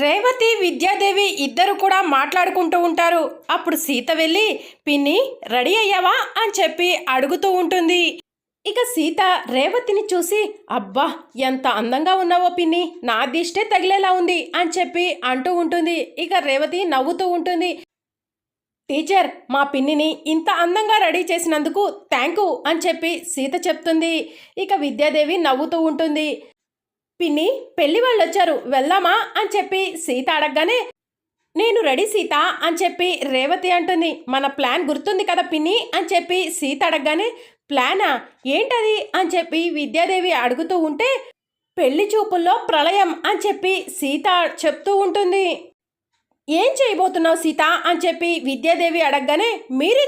రేవతి విద్యాదేవి ఇద్దరు కూడా మాట్లాడుకుంటూ ఉంటారు. అప్పుడు సీత వెళ్ళి పిన్ని రెడీ అయ్యావా? అని చెప్పి అడుగుతూ ఉంటుంది. ఇక సీత రేవతిని చూసి అబ్బా ఎంత అందంగా ఉన్నావో పిన్ని నా దిష్టే తగిలేలా ఉంది అని చెప్పి అంటూ ఉంటుంది. ఇక రేవతి నవ్వుతూ ఉంటుంది. టీచర్ మా పిన్నిని ఇంత అందంగా రెడీ చేసినందుకు థ్యాంక్ యూ అని చెప్పి సీత చెప్తుంది. ఇక విద్యాదేవి నవ్వుతూ ఉంటుంది. పిన్ని పెళ్ళి వాళ్ళు వచ్చారు వెళ్దామా అని చెప్పి సీత అడగగానే నేను రెడీ సీత అని చెప్పి రేవతి అంటుంది. మన ప్లాన్ గుర్తుంది కదా పిన్ని అని చెప్పి సీత అడగగానే ప్లానా? ఏంటది? అని చెప్పి విద్యాదేవి అడుగుతూ ఉంటే పెళ్ళి చూపుల్లో ప్రళయం అని చెప్పి సీత చెప్తూ ఉంటుంది. ఏం చేయబోతున్నావు సీత అని చెప్పి విద్యాదేవి అడగగానే మీరే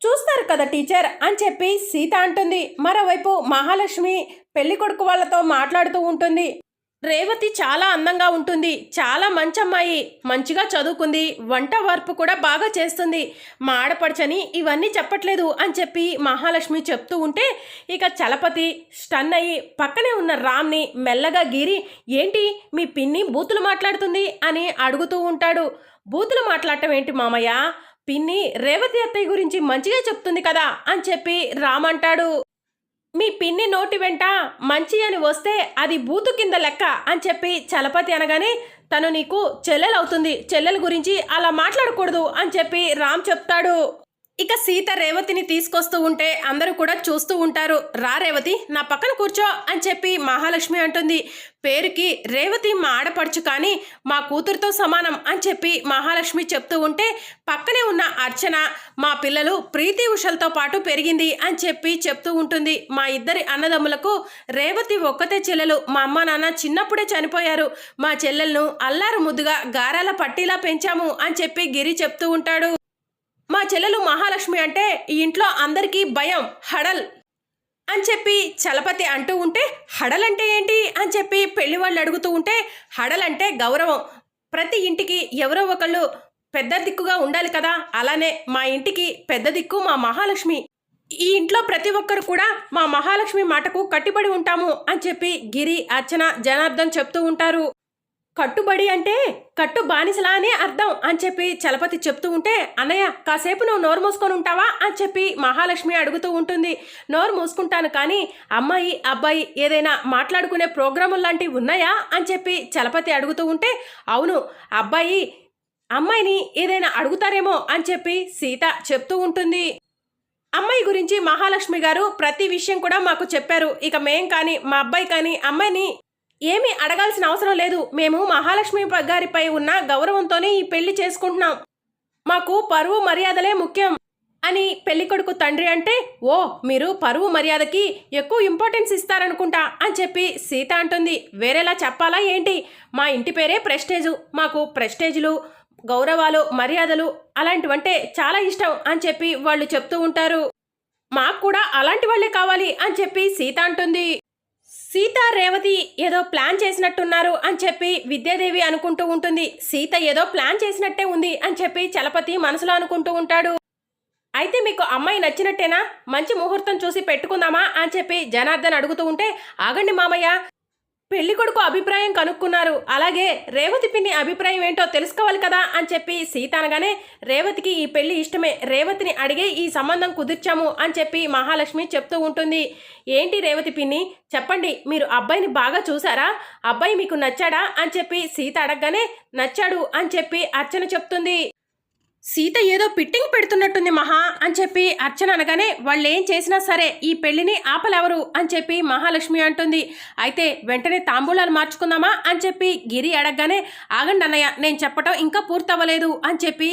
చూస్తారు కదా టీచర్ అని చెప్పి సీత అంటుంది. మరోవైపు మహాలక్ష్మి పెళ్ళి కొడుకు వాళ్ళతో మాట్లాడుతూ ఉంటుంది. రేవతి చాలా అందంగా ఉంటుంది. చాలా మంచి అమ్మాయి. మంచిగా చదువుకుంది. వంట వార్పు కూడా బాగా చేస్తుంది. మా ఆడపడచని ఇవన్నీ చెప్పట్లేదు అని చెప్పి మహాలక్ష్మి చెప్తూ ఉంటే ఇక చలపతి స్టన్ అయ్యి పక్కనే ఉన్న రామ్ని మెల్లగా గీరి ఏంటి మీ పిన్ని బూతులు మాట్లాడుతుంది? అని అడుగుతూ ఉంటాడు. బూతులు మాట్లాడటం ఏంటి మామయ్య? పిన్ని రేవతి అత్తయ్య గురించి మంచిగా చెప్తుంది కదా? అని చెప్పి రామ్ అంటాడు. మీ పిన్ని నోటి వెంట మంచి అని వస్తే అది బూతు కింద లెక్క అని చెప్పి చలపతి అనగానే తను నీకు చెల్లెలవుతుంది చెల్లెల గురించి అలా మాట్లాడకూడదు అని చెప్పి రామ్ చెప్తాడు. ఇక సీత రేవతిని తీసుకొస్తూ ఉంటే అందరూ కూడా చూస్తూ ఉంటారు. రా రేవతి నా పక్కన కూర్చో అని చెప్పి మహాలక్ష్మి అంటుంది. పేరుకి రేవతి మా ఆడపడుచు కానీ మా కూతురుతో సమానం అని చెప్పి మహాలక్ష్మి చెప్తూ ఉంటే పక్కనే ఉన్న అర్చన మా పిల్లలు ప్రీతి ఉషలతో పాటు పెరిగింది అని చెప్పి చెప్తూ ఉంటుంది. మా ఇద్దరి అన్నదమ్ములకు రేవతి ఒక్కతే చెల్లెలు మా అమ్మ నాన్న చిన్నప్పుడే చనిపోయారు. మా చెల్లెలను అల్లారు ముద్దుగా గారాల పట్టీలా పెంచాము అని చెప్పి గిరి చెప్తూ ఉంటాడు. మా చెల్లెలు మహాలక్ష్మి అంటే ఈ ఇంట్లో అందరికీ భయం హడల్ అని చెప్పి చలపతి అంటూ ఉంటే హడలంటే ఏంటి అని చెప్పి పెళ్ళి వాళ్ళు అడుగుతూ ఉంటే హడలంటే గౌరవం. ప్రతి ఇంటికి ఎవరో ఒకళ్ళు పెద్ద దిక్కుగా ఉండాలి కదా. అలానే మా ఇంటికి పెద్ద దిక్కు మా మహాలక్ష్మి. ఈ ఇంట్లో ప్రతి ఒక్కరు కూడా మా మహాలక్ష్మి మాటకు కట్టుబడి ఉంటాము అని చెప్పి గిరి అర్చన జనార్దన్ చెప్తూ ఉంటారు. కట్టుబడి అంటే కట్టు బానిసలా అనే అర్థం అని చెప్పి చలపతి చెప్తూ ఉంటే అన్నయ్య కాసేపు నువ్వు నోరు మూసుకొని ఉంటావా? అని చెప్పి మహాలక్ష్మి అడుగుతూ ఉంటుంది. నోరు మూసుకుంటాను కానీ అమ్మాయి అబ్బాయి ఏదైనా మాట్లాడుకునే ప్రోగ్రాములు లాంటివి ఉన్నాయా? అని చెప్పి చలపతి అడుగుతూ ఉంటే అవును అబ్బాయి అమ్మాయిని ఏదైనా అడుగుతారేమో? అని చెప్పి సీత చెప్తూ ఉంటుంది. అమ్మాయి గురించి మహాలక్ష్మి గారు ప్రతి విషయం కూడా మాకు చెప్పారు. ఇక మేం కానీ మా అబ్బాయి కానీ అమ్మాయిని ఏమీ అడగాల్సిన అవసరం లేదు. మేము మహాలక్ష్మి గారిపై ఉన్న గౌరవంతోనే ఈ పెళ్ళి చేసుకుంటున్నాం. మాకు పరువు మర్యాదలే ముఖ్యం. అని పెళ్ళి కొడుకు తండ్రి అంటే ఓ మీరు పరువు మర్యాదకి ఎక్కువ ఇంపార్టెన్స్ ఇస్తారనుకుంటా అని చెప్పి సీత అంటుంది. వేరేలా చెప్పాలా ఏంటి? మా ఇంటి పేరే ప్రెస్టేజు. మాకు ప్రెస్టేజ్లు గౌరవాలు మర్యాదలు అలాంటివంటే చాలా ఇష్టం అని చెప్పి వాళ్ళు చెప్తూ ఉంటారు. మాకు కూడా అలాంటి వాళ్ళే కావాలి అని చెప్పి సీత అంటుంది. సీత రేవతి ఏదో ప్లాన్ చేసినట్టున్నారు అని చెప్పి విద్యాదేవి అనుకుంటూ ఉంటుంది. సీత ఏదో ప్లాన్ చేసినట్టే ఉంది అని చెప్పి చలపతి మనసులో అనుకుంటూ ఉంటాడు. అయితే మీకు అమ్మాయి నచ్చినట్టేనా? మంచి ముహూర్తం చూసి పెట్టుకుందామా అని చెప్పి జనార్దన్ అడుగుతూ ఉంటే ఆగండి మామయ్య పెళ్ళి కొడుకు అభిప్రాయం కనుక్కున్నారు. అలాగే రేవతి పిన్ని అభిప్రాయం ఏంటో తెలుసుకోవాలి కదా అని చెప్పి సీత అనగానే రేవతికి ఈ పెళ్ళి ఇష్టమే. రేవతిని అడిగే ఈ సంబంధం కుదిర్చాము అని చెప్పి మహాలక్ష్మి చెప్తూ ఉంటుంది. ఏంటి రేవతి పిన్ని? చెప్పండి. మీరు అబ్బాయిని బాగా చూసారా? అబ్బాయి మీకు నచ్చాడా? అని చెప్పి సీత అడగగానే నచ్చాడు అని చెప్పి అర్చన చెప్తుంది. సీత ఏదో పిట్టింగ్ పెడుతున్నట్టుంది మహా అని చెప్పి అర్చన అనగానే వాళ్ళు ఏం చేసినా సరే ఈ పెళ్ళిని ఆపలేవరు అని చెప్పి మహాలక్ష్మి అంటుంది. అయితే వెంటనే తాంబూలాలు మార్చుకుందామా అని చెప్పి గిరి అడగగానే ఆగండి అన్నయ్య నేను చెప్పటం ఇంకా పూర్తవ్వలేదు అని చెప్పి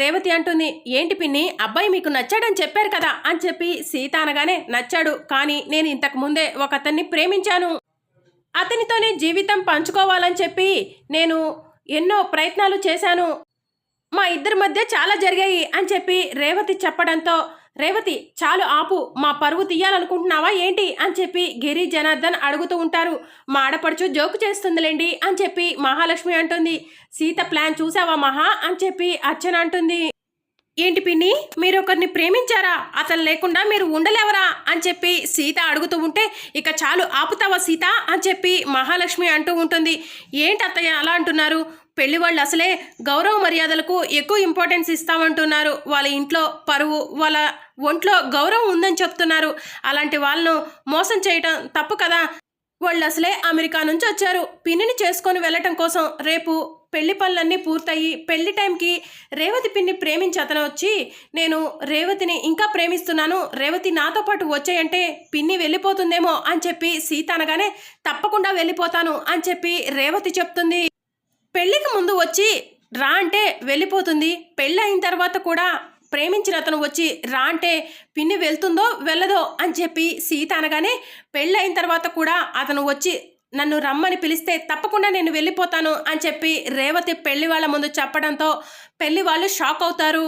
రేవతి అంటుంది. ఏంటి పిన్ని అబ్బాయి మీకు నచ్చాడని చెప్పారు కదా అని చెప్పి సీత అనగానే నచ్చాడు కానీ నేను ఇంతకు ముందే ఒక అతన్ని ప్రేమించాను. అతనితోనే జీవితం పంచుకోవాలని చెప్పి నేను ఎన్నో ప్రయత్నాలు చేశాను. మా ఇద్దరి మధ్య చాలా జరిగాయి అని చెప్పి రేవతి చెప్పడంతో రేవతి చాలు ఆపు. మా పరువు తీయాలనుకుంటున్నావా ఏంటి? అని చెప్పి గిరి జనార్దన్ అడుగుతూ ఉంటారు. మా ఆడపడుచు జోకు చేస్తుందిలేండి అని చెప్పి మహాలక్ష్మి అంటుంది. సీత ప్లాన్ చూసావా మహా? అని చెప్పి అర్చన అంటుంది. ఏంటి పిన్ని మీరు ఒకరిని ప్రేమించారా? అతను లేకుండా మీరు ఉండలేవరా? అని చెప్పి సీత అడుగుతూ ఉంటే ఇక చాలు ఆపుతావా సీత? అని చెప్పి మహాలక్ష్మి అంటూ ఉంటుంది. ఏంటి అత్తయ్య అలా అంటున్నారు? పెళ్ళి వాళ్ళు అసలే గౌరవ మర్యాదలకు ఎక్కువ ఇంపార్టెన్స్ ఇస్తామంటున్నారు. వాళ్ళ ఇంట్లో పరువు వాళ్ళ ఒంట్లో గౌరవం ఉందని చెప్తున్నారు. అలాంటి వాళ్ళను మోసం చేయటం తప్పు కదా? వాళ్ళు అసలే అమెరికా నుంచి వచ్చారు. పిన్నిని చేసుకొని వెళ్ళటం కోసం రేపు పెళ్ళి పనులన్నీ పూర్తయి పెళ్ళి టైంకి రేవతి పిన్ని ప్రేమించి అతను వచ్చి నేను రేవతిని ఇంకా ప్రేమిస్తున్నాను. రేవతి నాతో పాటు వచ్చాయంటే పిన్ని వెళ్ళిపోతుందేమో అని చెప్పి సీత అనగానే తప్పకుండా వెళ్ళిపోతాను అని చెప్పి రేవతి చెప్తుంది. పెళ్ళికి ముందు వచ్చి రా అంటే వెళ్ళిపోతుంది. పెళ్ళి అయిన తర్వాత కూడా ప్రేమించిన అతను వచ్చి రా అంటే పిన్ని వెళ్తుందో వెళ్ళదో అని చెప్పి సీత అనగానే పెళ్ళి అయిన తర్వాత కూడా అతను వచ్చి నన్ను రమ్మని పిలిస్తే తప్పకుండా నేను వెళ్ళిపోతాను అని చెప్పి రేవతి పెళ్ళి వాళ్ళ ముందు చెప్పడంతో పెళ్ళి వాళ్ళు షాక్ అవుతారు.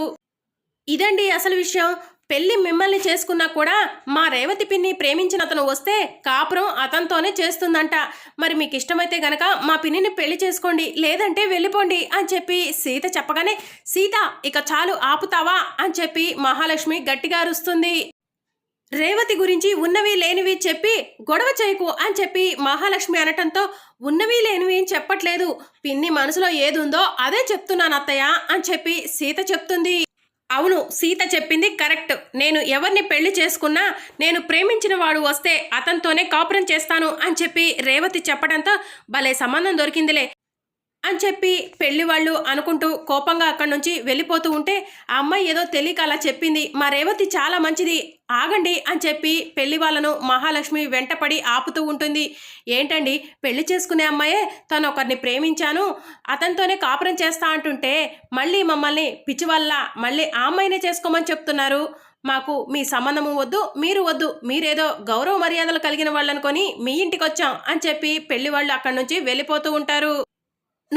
ఇదండి అసలు విషయం. పెళ్ళి మిమ్మల్ని చేసుకున్నా కూడా మా రేవతి పిన్ని ప్రేమించిన అతను వస్తే కాపురం అతనితోనే చేస్తుందంట. మరి మీకు ఇష్టమైతే గనక మా పిన్నిని పెళ్ళి చేసుకోండి లేదంటే వెళ్ళిపోండి అని చెప్పి సీత చెప్పగానే సీత ఇక చాలు ఆపుతావా? అని చెప్పి మహాలక్ష్మి గట్టిగా అరుస్తుంది. రేవతి గురించి ఉన్నవి లేనివి చెప్పి గొడవ చేయకు అని చెప్పి మహాలక్ష్మి అనటంతో ఉన్నవి లేనివి ఏం చెప్పట్లేదు. పిన్ని మనసులో ఏదుందో అదే చెప్తున్నాను అత్తయ్య అని చెప్పి సీత చెప్తుంది. అవును సీత చెప్పింది కరెక్ట్. నేను ఎవరిని పెళ్ళి చేసుకున్నా నేను ప్రేమించిన వాడు వస్తే అతనితోనే కాపురం చేస్తాను అని చెప్పి రేవతి చెప్పడంతో భలే సంబంధం దొరికిందిలే. అని చెప్పి పెళ్ళి వాళ్ళు అనుకుంటూ కోపంగా అక్కడి నుంచి వెళ్ళిపోతూ ఉంటే ఆ అమ్మాయి ఏదో తెలియక అలా చెప్పింది. మా రేవతి చాలా మంచిది. ఆగండి అని చెప్పి పెళ్ళి వాళ్ళను మహాలక్ష్మి వెంటపడి ఆపుతూ ఉంటుంది. ఏంటండి? పెళ్ళి చేసుకునే అమ్మాయే తను ఒకరిని ప్రేమించాను. అతనితోనే కాపురం చేస్తా అంటుంటే మళ్ళీ మమ్మల్ని పిచ్చి వల్ల మళ్ళీ ఆ అమ్మాయినే చేసుకోమని చెప్తున్నారు. మాకు మీ సంబంధము వద్దు మీరు వద్దు. మీరేదో గౌరవ మర్యాదలు కలిగిన వాళ్ళనుకొని మీ ఇంటికి వచ్చాం అని చెప్పి పెళ్ళి వాళ్ళు అక్కడి నుంచి వెళ్ళిపోతూ ఉంటారు.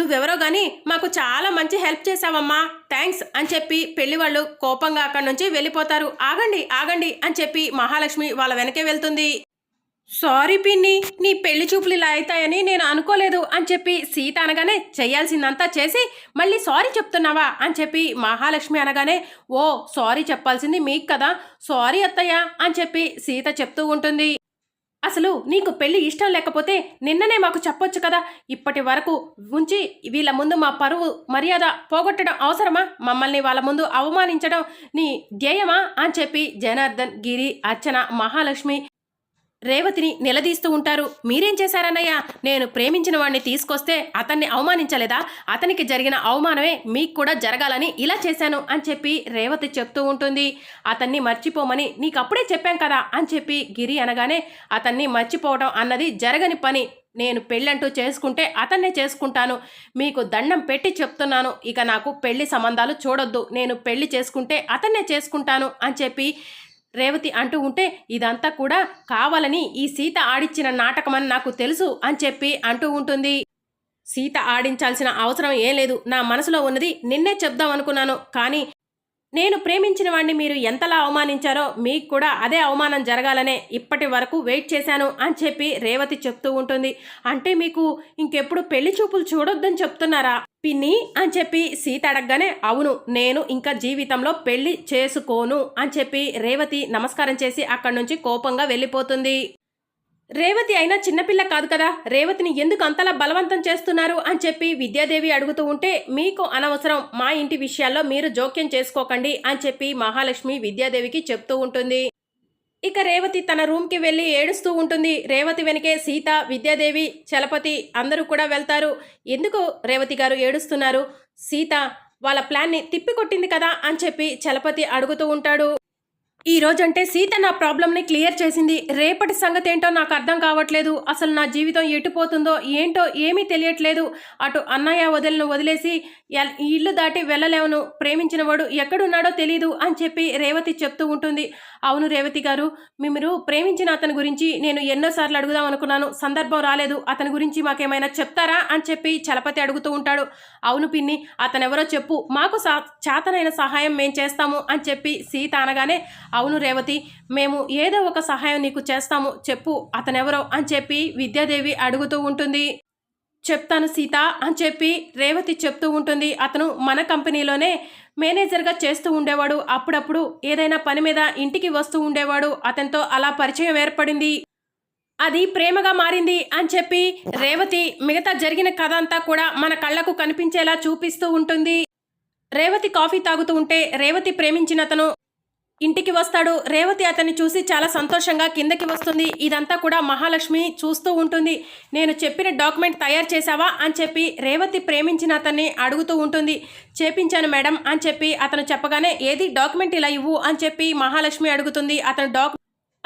నువ్వెవరో కానీ మాకు చాలా మంచి హెల్ప్ చేసావమ్మా థ్యాంక్స్ అని చెప్పి పెళ్ళి వాళ్ళు కోపంగా అక్కడి నుంచి వెళ్ళిపోతారు. ఆగండి ఆగండి అని చెప్పి మహాలక్ష్మి వాళ్ళ వెనకే వెళ్తుంది. సారీ పిన్ని నీ పెళ్ళి చూపులు ఇలా అవుతాయని నేను అనుకోలేదు అని చెప్పి సీత అనగానే చేయాల్సిందంతా చేసి మళ్ళీ సారీ చెప్తున్నావా అని చెప్పి మహాలక్ష్మి అనగానే ఓ సారీ చెప్పాల్సింది మీకు కదా. సారీ అత్తయ్య అని చెప్పి సీత చెప్తూ ఉంటుంది. అసలు నీకు పెళ్ళి ఇష్టం లేకపోతే నిన్ననే మాకు చెప్పొచ్చు కదా. ఇప్పటి వరకు ఉంచి వీళ్ళ ముందు మా పరువు మర్యాద పోగొట్టడం అవసరమా? మమ్మల్ని వాళ్ళ ముందు అవమానించడం నీ ధ్యేయమా? అని చెప్పి జనార్దన్ గిరి అర్చన మహాలక్ష్మి రేవతిని నిలదీస్తూ ఉంటారు. మీరేం చేశారన్నయ్య? నేను ప్రేమించిన వాడిని తీసుకొస్తే అతన్ని అవమానించలేదా? అతనికి జరిగిన అవమానమే మీకు కూడా జరగాలని ఇలా చేశాను అని చెప్పి రేవతి చెప్తూ ఉంటుంది. అతన్ని మర్చిపోమని నీకు అప్పుడే చెప్పాం కదా అని చెప్పి గిరి అనగానే అతన్ని మర్చిపోవడం అన్నది జరగని పని. నేను పెళ్ళంటూ చేసుకుంటే అతన్నే చేసుకుంటాను. మీకు దండం పెట్టి చెప్తున్నాను. ఇక నాకు పెళ్ళి సంబంధాలు చూడొద్దు. నేను పెళ్ళి చేసుకుంటే అతన్నే చేసుకుంటాను అని చెప్పి రేవతి అంటూ ఉంటే ఇదంతా కూడా కావాలని ఈ సీత ఆడిచ్చిన నాటకమని నాకు తెలుసు అని చెప్పి అంటూ ఉంటుంది. సీత ఆడించాల్సిన అవసరం ఏం లేదు. నా మనసులో ఉన్నది నిన్నే చెప్దాం అనుకున్నాను. కానీ నేను ప్రేమించిన వాడిని మీరు ఎంతలా అవమానించారో మీకు కూడా అదే అవమానం జరగాలనే ఇప్పటి వరకు వెయిట్ చేశాను అని చెప్పి రేవతి చెప్తూ ఉంటుంది. అంటే మీకు ఇంకెప్పుడు పెళ్ళి చూపులు చూడొద్దని చెప్తున్నారా? పిన్ని అని చెప్పి సీత అడగగానే అవును నేను ఇంకా జీవితంలో పెళ్ళి చేసుకోను అని చెప్పి రేవతి నమస్కారం చేసి అక్కడి నుంచి కోపంగా వెళ్ళిపోతుంది. రేవతి అయినా చిన్నపిల్ల కాదు కదా రేవతిని ఎందుకు అంతలా బలవంతం చేస్తున్నారు అని చెప్పి విద్యాదేవి అడుగుతూ ఉంటే మీకు అనవసరం మా ఇంటి విషయాల్లో మీరు జోక్యం చేసుకోకండి అని చెప్పి మహాలక్ష్మి విద్యాదేవికి చెప్తూ ఉంటుంది. ఇక రేవతి తన రూమ్కి వెళ్ళి ఏడుస్తూ ఉంటుంది. రేవతి వెనకే సీత విద్యాదేవి చలపతి అందరూ కూడా వెళ్తారు. ఎందుకు రేవతి గారు ఏడుస్తున్నారు? సీత వాళ్ళ ప్లాన్ని తిప్పికొట్టింది కదా అని చెప్పి చలపతి అడుగుతూ ఉంటాడు. ఈ రోజంటే సీత నా ప్రాబ్లమ్ని క్లియర్ చేసింది. రేపటి సంగతి ఏంటో నాకు అర్థం కావట్లేదు. అసలు నా జీవితం ఎటుపోతుందో ఏంటో ఏమీ తెలియట్లేదు. అటు అన్నయ్య వదిలిను వదిలేసి ఈ ఇల్లు దాటి వెళ్ళలేవను. ప్రేమించిన వాడు ఎక్కడున్నాడో తెలీదు అని చెప్పి రేవతి చెప్తూ ఉంటుంది. అవును రేవతి గారు మీరు ప్రేమించిన అతని గురించి నేను ఎన్నోసార్లు అడుగుదాం అనుకున్నాను. సందర్భం రాలేదు. అతని గురించి మాకేమైనా చెప్తారా అని చెప్పి చలపతి అడుగుతూ ఉంటాడు. అవును పిన్ని అతనెవరో చెప్పు. మాకు సా చేతనైన సహాయం మేం చేస్తాము అని చెప్పి సీత అనగానే అవును రేవతి మేము ఏదో ఒక సహాయం నీకు చేస్తాము చెప్పు అతనెవరో అని చెప్పి విద్యాదేవి అడుగుతూ ఉంటుంది. చెప్తాను సీత అని చెప్పి రేవతి చెప్తూ ఉంటుంది. అతను మన కంపెనీలోనే మేనేజర్గా చేస్తూ ఉండేవాడు. అప్పుడప్పుడు ఏదైనా పని మీద ఇంటికి వస్తూ ఉండేవాడు. అతనితో అలా పరిచయం ఏర్పడింది. అది ప్రేమగా మారింది అని చెప్పి రేవతి మిగతా జరిగిన కథ అంతా కూడా మన కళ్ళకు కనిపించేలా చూపిస్తూ ఉంటుంది. రేవతి కాఫీ తాగుతూ ఉంటే రేవతి ప్రేమించిన అతను ఇంటికి వస్తాడు. రేవతి అతన్ని చూసి చాలా సంతోషంగా కిందకి వస్తుంది. ఇదంతా కూడా మహాలక్ష్మి చూస్తూ ఉంటుంది. నేను చెప్పిన డాక్యుమెంట్ తయారు చేశావా? అని చెప్పి రేవతి ప్రేమించిన అతన్ని అడుగుతూ ఉంటుంది. చేపించాను మేడం అని చెప్పి అతను చెప్పగానే ఏది? డాక్యుమెంట్ ఇలా ఇవ్వు అని చెప్పి మహాలక్ష్మి అడుగుతుంది. అతను డాక్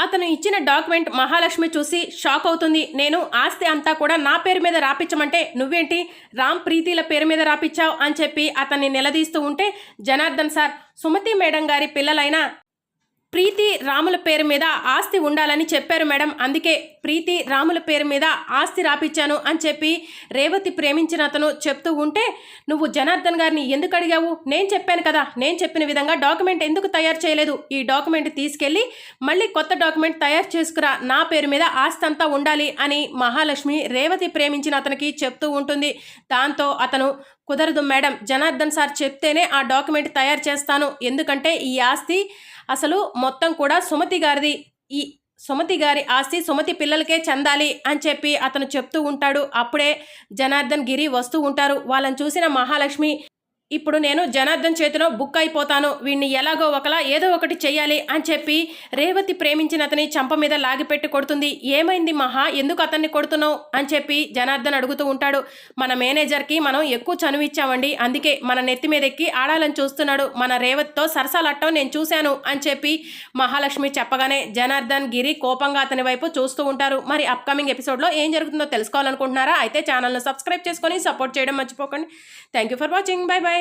అతను ఇచ్చిన డాక్యుమెంట్ మహాలక్ష్మి చూసి షాక్ అవుతుంది. నేను ఆస్తి అంతా కూడా నా పేరు మీద రాపించమంటే నువ్వేంటి? రామ్ ప్రీతిల పేరు మీద రాపిచ్చావు అని చెప్పి అతన్ని నిలదీస్తూ ఉంటే జనార్దన్ సార్ సుమతి మేడం గారి పిల్లలైన ప్రీతి రాముల పేరు మీద ఆస్తి ఉండాలని చెప్పారు మేడం. అందుకే ప్రీతి రాముల పేరు మీద ఆస్తి రాపిచ్చాను అని చెప్పి రేవతి ప్రేమించిన అతను చెప్తూ ఉంటే నువ్వు జనార్దన్ గారిని ఎందుకు అడిగావు? నేను చెప్పాను కదా. నేను చెప్పిన విధంగా డాక్యుమెంట్ ఎందుకు తయారు చేయలేదు? ఈ డాక్యుమెంట్ తీసుకెళ్ళి మళ్ళీ కొత్త డాక్యుమెంట్ తయారు చేసుకురా. నా పేరు మీద ఆస్తి అంతా ఉండాలి అని మహాలక్ష్మి రేవతి ప్రేమించిన అతనికి చెప్తూ ఉంటుంది. దాంతో అతను కుదరదు మేడం. జనార్దన్ సార్ చెప్తేనే ఆ డాక్యుమెంట్ తయారు చేస్తాను. ఎందుకంటే ఈ ఆస్తి అసలు మొత్తం కూడా సుమతి గారిది ఈ సుమతి గారి ఆస్తి సుమతి పిల్లలకే చెందాలి అని చెప్పి అతను చెప్తూ ఉంటాడు. అప్పుడే జనార్దన్ గిరి వస్తూ ఉంటారు. వాళ్ళని చూసిన మహాలక్ష్మి ఇప్పుడు నేను జనార్దన్ చేతిలో బుక్ అయిపోతాను. వీడిని ఎలాగో ఒకలా ఏదో ఒకటి చెయ్యాలి అని చెప్పి రేవతి ప్రేమించిన అతని చంప మీద లాగిపెట్టి కొడుతుంది. ఏమైంది మహా? ఎందుకు అతన్ని కొడుతున్నావు? అని చెప్పి జనార్దన్ అడుగుతూ ఉంటాడు. మన మేనేజర్కి మనం ఎక్కువ చనువు ఇచ్చామండి. అందుకే మన నెత్తి మీద ఎక్కి ఆడాలని చూస్తున్నాడు. మన రేవతితో సరసాలట్టం నేను చూశాను అని చెప్పి మహాలక్ష్మి చెప్పగానే జనార్దన్ గిరి కోపంగా అతని వైపు చూస్తూ ఉంటారు. మరి అప్కమింగ్ ఎపిసోడ్లో ఏం జరుగుతుందో తెలుసుకోవాలనుకుంటున్నారా? అయితే ఛానల్ను సబ్స్క్రైబ్ చేసుకొని సపోర్ట్ చేయడం మర్చిపోకండి. Thank you for watching bye bye